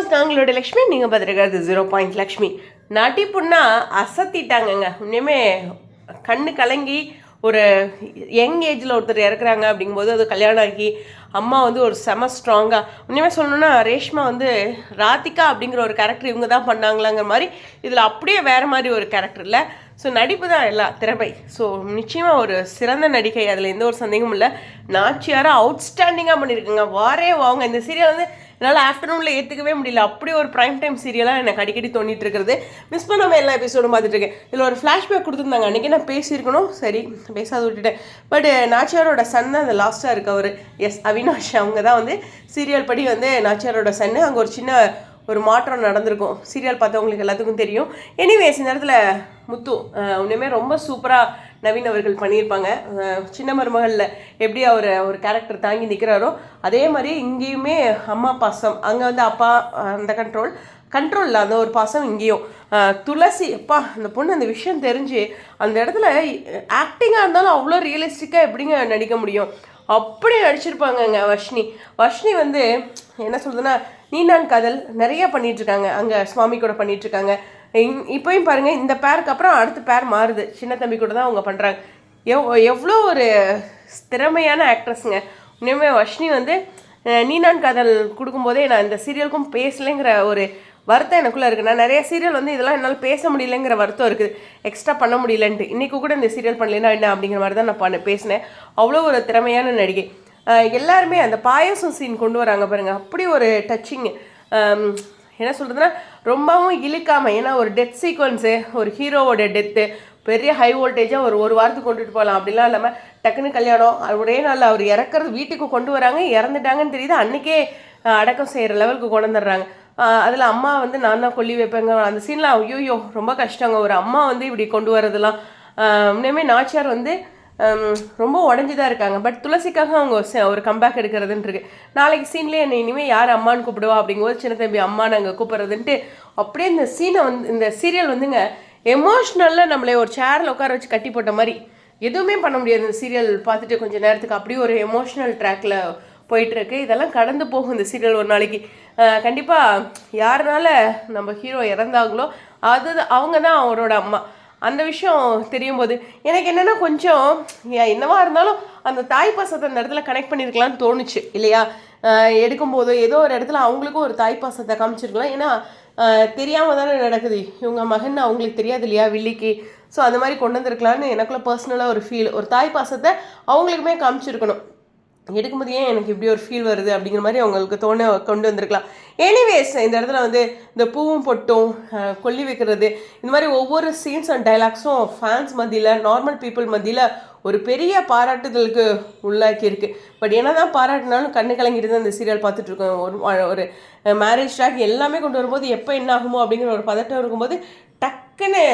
Course நாங்களோட Lakshmi நீங்கள் பார்த்துருக்கிறது zero point Lakshmi. நடிப்புன்னா அசத்திட்டாங்கங்க. உண்மையுமே கண்ணு கலங்கி ஒரு யங் ஏஜில் ஒருத்தர் இறக்குறாங்க அப்படிங்கும்போது அது கல்யாணம் ஆகி அம்மா வந்து ஒரு செம ஸ்ட்ராங்காக உண்மையுமே சொல்லணும்னா ரேஷ்மா வந்து ராதிகா அப்படிங்கிற ஒரு கேரக்டர் இவங்க தான் பண்ணாங்களாங்கிற மாதிரி இதில் அப்படியே வேறு மாதிரி ஒரு கேரக்டர் இல்லை. ஸோ நடிப்பு தான் எல்லாம் திறமை. ஸோ நிச்சயமாக ஒரு சிறந்த நடிகை அதில் எந்த ஒரு சந்தேகமும் இல்லை. நாச்சியாராக அவுட்ஸ்டாண்டிங்காக பண்ணியிருக்குங்க வாரே வாங்க. இந்த சீரியல் வந்து என்னால் ஆஃப்டர்நூனில் ஏற்றுக்கவே முடியல. அப்படி ஒரு ப்ரைம் டைம் சீரியலாக எனக்கு அடிக்கடி தோண்டிட்டு இருக்கிறது. மிஸ் பண்ணாமல் எல்லா எபிசோடும் பார்த்துட்டு இருக்கேன். இதில் ஒரு ஃப்ளாஷ்பேக் கொடுத்துருந்தாங்க. அன்றைக்கி நான் பேசியிருக்கணும். சரி பேசாத விட்டுட்டேன். பட் நாச்சியாரோட சன் தான் அந்த லாஸ்ட்டாக இருக்க அவர். எஸ் அவினாஷ். அவங்க தான் வந்து சீரியல் படி வந்து நாச்சியாரோட சன்னு அங்கே ஒரு சின்ன ஒரு மாற்றம் நடந்திருக்கும். சீரியல் பார்த்தவங்களுக்கு எல்லாத்துக்கும் தெரியும். எனிவேஸ் இந்த இடத்துல முத்து அஹ், உண்மையுமே ரொம்ப சூப்பராக நவீன் அவர்கள் பண்ணியிருப்பாங்க. சின்ன மருமகளில் எப்படி அவர் ஒரு கேரக்டர் தாங்கி நிற்கிறாரோ அதே மாதிரி இங்கேயுமே அம்மா பாசம் அங்கே வந்து அப்பா அந்த கண்ட்ரோல் கண்ட்ரோலில் அந்த ஒரு பாசம் இங்கேயும். துளசி அப்பா அந்த பொண்ணு அந்த விஷயம் தெரிஞ்சு அந்த இடத்துல ஆக்டிங்காக இருந்தாலும் அவ்வளோ ரியலிஸ்டிக்காக எப்படிங்க நடிக்க முடியும்? அப்படி நடிச்சிருப்பாங்கங்க வர்ஷினி. வர்ஷினி வந்து என்ன சொல்றதுன்னா நீ நான் காதல் நிறைய பண்ணிட்டு இருக்காங்க அங்கே சுவாமி கூட பண்ணிட்டு இருக்காங்க இங்- இப்பயும் பாருங்கள் இந்த பேருக்கு அப்புறம் அடுத்த பேர் மாறுது. சின்ன தம்பி கூட தான் அவங்க பண்ணுறாங்க எவ் எவ்வளோ ஒரு திறமையான ஆக்ட்ரஸுங்க உண்மையுமே வர்ஷினி வந்து அஹ், நீ நான் காதல் கொடுக்கும்போதே நான் இந்த சீரியலுக்கும் பேசலைங்கிற ஒரு வருத்தம் எனக்குள்ளே இருக்குது நான் நிறைய சீரியல் வந்து இதெல்லாம் என்னால் பேச முடியலங்கிற வருத்தம் இருக்குது எக்ஸ்ட்ரா பண்ண முடியலன்ட்டு. இன்றைக்கி கூட இந்த சீரியல் பண்ணலைன்னா என்ன அப்படிங்கிற மாதிரி தான் நான் பண்ண பேசினேன். அவ்வளோ ஒரு திறமையான நடிகை. எல்லாருமே அந்த பாயசம் சீன் கொண்டு வராங்க பாருங்கள் அப்படி ஒரு டச்சிங் என்ன சொல்கிறதுனா ரொம்பவும் இழுக்காமல் ஏன்னா ஒரு டெத் சீக்வன்ஸு ஒரு ஹீரோவோட டெத்து பெரிய ஹை வோல்டேஜாக ஒரு ஒரு வாரத்துக்கு கொண்டுட்டு போகலாம் அப்படிலாம் இல்லாமல் டக்குன்னு கல்யாணம் ஒரே நாளில் அவர் இறக்குறது வீட்டுக்கு கொண்டு வராங்க. இறந்துட்டாங்கன்னு தெரியுது. அன்றைக்கே அடக்கம் செய்கிற லெவலுக்கு கொண்டு வந்துடுறாங்க. அதில் அம்மா வந்து நான் தான் கொல்லி வைப்பேங்க. அந்த சீனில் ஐயோயோ ரொம்ப கஷ்டங்க. ஒரு அம்மா வந்து இப்படி கொண்டு வரதெல்லாம் இன்னுமே நாச்சியார் வந்து ரொம்ப உடஞ்சி தான் இருக்காங்க. பட் துளசிக்காக அவங்க ஒரு கம்பேக் எடுக்கிறதுன்ட்டு இருக்கு நாளைக்கு சீன்லேயே என்னை இனிமேல் யார் அம்மான்னு கூப்பிடுவா அப்படிங்கும்போது சின்ன தம்பி அம்மா நாங்கள் கூப்பிட்றதுன்ட்டு அப்படியே இந்த சீனை வந்து இந்த சீரியல் வந்துங்க எமோஷ்னலில் நம்மளே ஒரு சேரில் உட்கார வச்சு கட்டி போட்ட மாதிரி. எதுவுமே பண்ண முடியாது இந்த சீரியல் பார்த்துட்டு கொஞ்சம் நேரத்துக்கு. அப்படியே ஒரு எமோஷ்னல் ட்ராக்ல போயிட்டுருக்கு. இதெல்லாம் கடந்து போகும் இந்த சீரியல் ஒரு நாளைக்கு. கண்டிப்பாக யாருனால நம்ம ஹீரோ இறந்தாங்களோ அது அவங்க தான் அவரோட அம்மா. அந்த விஷயம் தெரியும் போது எனக்கு என்னென்னா கொஞ்சம் ஏன் என்னவா இருந்தாலும் அந்த தாய் பாசத்தை அந்த இடத்துல கனெக்ட் பண்ணியிருக்கலாம்னு தோணுச்சு இல்லையா? ஆஹ் எடுக்கும்போது ஏதோ ஒரு இடத்துல அவங்களுக்கும் ஒரு தாய் பாசத்தை காமிச்சிருக்கலாம். ஏன்னா தெரியாமல் தானே நடக்குது. இவங்க மகன் அவங்களுக்கு தெரியாது இல்லையா வில்லிக்கு. ஸோ அந்த மாதிரி கொண்டு வந்திருக்கலான்னு எனக்குள்ள பர்சனலாக ஒரு ஃபீல் ஒரு தாய் பாசத்தை அவங்களுக்குமே காமிச்சிருக்கணும். எடுக்கும்போது ஏன் எனக்கு இப்படி ஒரு ஃபீல் வருது அப்படிங்கிற மாதிரி அவங்களுக்கு தோண கொண்டு வந்திருக்கலாம். எனிவேஸ் இந்த இடத்துல வந்து இந்த பூவும் பொட்டும் கொல்லி வைக்கிறது இந்த மாதிரி ஒவ்வொரு சீன்ஸ் அண்ட் டைலாக்ஸும் ஃபேன்ஸ் மத்தியில் நார்மல் பீப்புள் மத்தியில் ஒரு பெரிய பாராட்டுதலுக்கு உள்ளாக்கி இருக்கு. பட் என்னதான் பாராட்டினாலும் கண்ணு கலங்கிட்டு தான் இந்த சீரியல் பார்த்துட்டு இருக்கோம். ஒரு ஒரு மேரேஜ் ட்ராக் எல்லாமே கொண்டு வரும்போது எப்போ என்ன ஆகுமோ அப்படிங்கிற ஒரு பதட்டம் இருக்கும்போது டக்குன்னு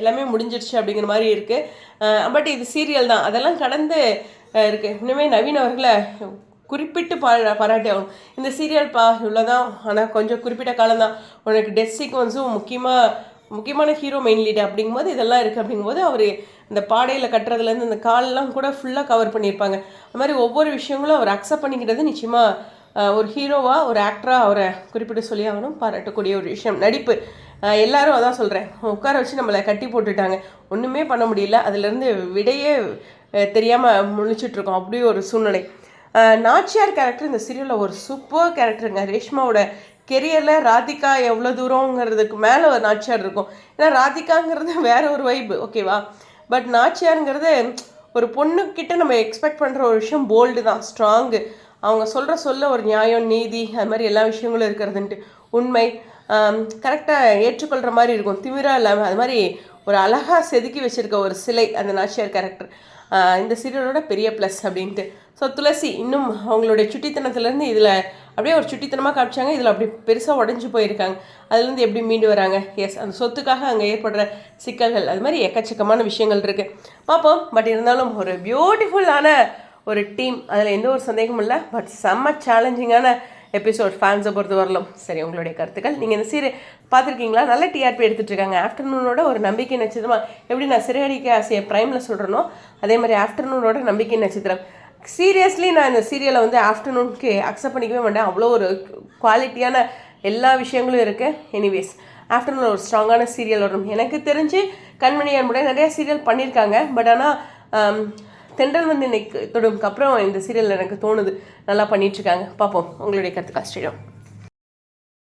எல்லாமே முடிஞ்சிருச்சு அப்படிங்கிற மாதிரி இருக்குது பட் இது சீரியல் தான். அதெல்லாம் கடந்து இருக்குது இருக்கு. இன்னுமே நவீன் அவர்களை குறிப்பிட்டு பா பாராட்டி ஆகணும் இந்த சீரியல் பா இவ்வளோதான் ஆனால் கொஞ்சம் குறிப்பிட்ட காலம் தான். உனக்கு டெத் சீக்வன்ஸும் முக்கியமாக முக்கியமான ஹீரோ மெயின் லீடு அப்படிங்கும்போது இதெல்லாம் இருக்குது அப்படிங்கும்போது அவர் இந்த பாடையில் கட்டுறதுலேருந்து இந்த காலெல்லாம் கூட ஃபுல்லாக கவர் பண்ணியிருப்பாங்க. அது மாதிரி ஒவ்வொரு விஷயங்களும் அவர் அக்செப்ட் பண்ணிக்கிட்டது நிச்சயமாக ஒரு ஹீரோவாக ஒரு ஆக்டராக அவரை குறிப்பிட்டு சொல்லி ஆகணும். பாராட்டக்கூடிய ஒரு விஷயம். நடிப்பு. எல்லாரும் அதான் சொல்கிறேன் உட்கார வச்சு நம்மளை கட்டி போட்டுட்டாங்க. ஒன்றுமே பண்ண முடியல. அதுலேருந்து விடையே தெரியாமல் முழிச்சிட்ருக்கோம். அப்படி ஒரு சூழ்நிலை. நாச்சியார் கேரக்டர் இந்த சீரியலில் ஒரு சூப்பர் கேரக்டருங்க ரேஷ்மாவோட கெரியரில் ராதிகா எவ்வளோ தூரங்கிறதுக்கு மேலே ஒரு நாச்சியார் இருக்கும். ஏன்னா ராதிகாங்கிறது வேற ஒரு வைப்பு ஓகேவா பட் நாச்சியாருங்கிறது ஒரு பொண்ணுக்கிட்ட நம்ம எக்ஸ்பெக்ட் பண்ணுற ஒரு விஷயம் போல்டு தான் ஸ்ட்ராங்கு அவங்க சொல்கிற சொல்ல ஒரு நியாயம் நீதி அது மாதிரி எல்லா விஷயங்களும் இருக்கிறதுன்ட்டு உண்மை. கரெக்டாக ஏற்றுக்கொள்கிற மாதிரி இருக்கும். திமிரா இல்லாமல் அது மாதிரி ஒரு அழகாக செதுக்கி வச்சிருக்க ஒரு சிலை அந்த நாச்சியார் கேரக்டர் இந்த சீரியலோட பெரிய ப்ளஸ் அப்படின்ட்டு. ஸோ துளசி இன்னும் அவங்களுடைய சுட்டித்தனத்துலேருந்து இதில் அப்படியே ஒரு சுட்டித்தனமாக காமிச்சாங்க. இதில் அப்படி பெருசாக உடஞ்சி போயிருக்காங்க. அதுலேருந்து எப்படி மீண்டு வராங்க? எஸ் அந்த சொத்துக்காக அங்கே ஏற்படுற சிக்கல்கள். அது மாதிரி எக்கச்சக்கமான விஷயங்கள் இருக்குது பார்ப்போம். பட் இருந்தாலும் ஒரு பியூட்டிஃபுல்லான ஒரு டீம் அதில் எந்த ஒரு சந்தேகமும் இல்லை. பட் செம்ம சேலஞ்சிங்கான எபிசோட் ஃபேன்ஸை பொறுத்த வரலும் சரி உங்களுடைய கருத்துக்கள். நீங்கள் இந்த சீரியல் பார்த்துருக்கீங்களா? நல்ல டிஆர்பி எடுத்துகிட்ருக்காங்க ஆஃப்டர்நூனோட ஒரு நம்பிக்கை நட்சத்திரமா எப்படி நான் சிறையடிக்க ஆசையை ப்ரைமில் சொல்கிறேனோ அதே மாதிரி ஆஃப்டர்நூனோட நம்பிக்கை நட்சத்திரம். சீரியஸ்லி நான் இந்த சீரியலை வந்து ஆஃப்டர்நூனுக்கு அக்செப்ட் பண்ணிக்கவே மாட்டேன். அவ்வளோ ஒரு குவாலிட்டியான எல்லா விஷயங்களும் இருக்குது எனிவேஸ் ஆஃப்டர்நூன் ஒரு ஸ்ட்ராங்கான சீரியல் வரும் எனக்கு தெரிஞ்சு கண்மணி அன்புடைய நிறைய சீரியல் பண்ணியிருக்காங்க. பட் ஆனால் um, தென்றல் வந்து இன்னைக்கு தொடும்க்கு அப்புறம் இந்த சீரியல் எனக்கு தோணுது. நல்லா பண்ணிட்டு இருக்காங்க. பார்ப்போம். உங்களுடைய கருத்துக்கா ஸ்ரீராம்.